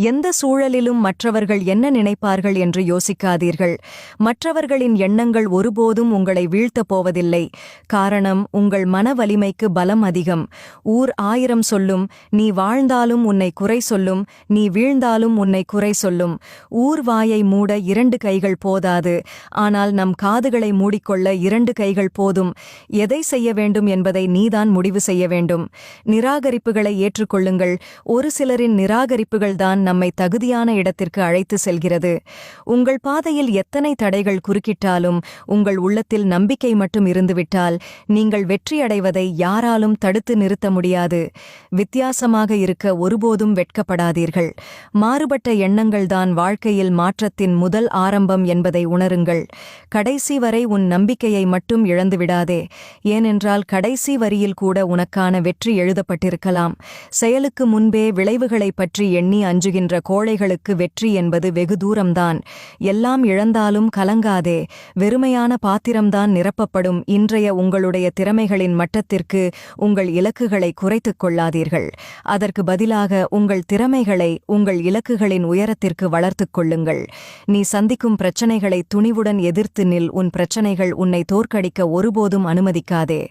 எந்த சூழலிலும் மற்றவர்கள் என்ன நினைப்பார்கள் என்று யோசிக்காதீர்கள். மற்றவர்களின் எண்ணங்கள் ஒருபோதும் உங்களை வீழ்த்தப் போவதில்லை. காரணம் உங்கள் மன வலிமைக்கு பலம் அதிகம். ஊர் ஆயிரம் சொல்லும் நீ வாழ்ந்தாலும் உன்னை குறை சொல்லும் நீ வீழ்ந்தாலும் உன்னை குறை சொல்லும். ஊர் வாயை மூட இரண்டு கைகள் போதாது. ஆனால் நம் காதுகளை மூடிக்கொள்ள இரண்டு கைகள் போதும். எதை செய்ய வேண்டும் என்பதை நீதான் முடிவு செய்ய வேண்டும். நிராகரிப்புகளை ஏற்றுக்கொள்ளுங்கள். ஒரு சிலரின் நிராகரிப்புகள்தான் நம்மை தகுதியான இடத்திற்கு அழைத்து செல்கிறது. உங்கள் பாதையில் எத்தனை தடைகள் குறுக்கிட்டாலும் உங்கள் உள்ளத்தில் நம்பிக்கை மட்டும் இருந்துவிட்டால் நீங்கள் வெற்றியடைவதை யாராலும் தடுத்து நிறுத்த முடியாது. வித்தியாசமாக இருக்க ஒருபோதும் வெட்கப்படாதீர்கள். மாறுபட்ட எண்ணங்கள்தான் வாழ்க்கையில் மாற்றத்தின் முதல் ஆரம்பம் என்பதை உணருங்கள். கடைசி வரை உன் நம்பிக்கையை மட்டும் இழந்துவிடாதே ஏனென்றால் கடைசி வரியில் கூட உனக்கான வெற்றி எழுதப்பட்டிருக்கலாம். செயலுக்கு முன்பே விளைவுகளை பற்றி எண்ணி அஞ்சுகின்ற கோழைகளுக்கு வெற்றி என்பது வெகு தூரம்தான். எல்லாம் இழந்தாலும் கலங்காதே. வெறுமையான பாத்திரம்தான் நிரப்பப்படும். இன்றைய உங்களுடைய திறமைகளின் மட்டத்திற்கு உங்கள் இலக்குகளை குறைத்துக் கொள்ளாதீர்கள். அதற்கு பதிலாக உங்கள் திறமைகளை உங்கள் இலக்குகளின் உயரத்திற்கு வளர்த்துக் கொள்ளுங்கள். நீ சந்திக்கும் பிரச்சனைகளை துணிவுடன் எதிர்த்து நில். உன் பிரச்சனைகள் உன்னை தோற்கடிக்க ஒருபோதும் அனுமதிக்காதே.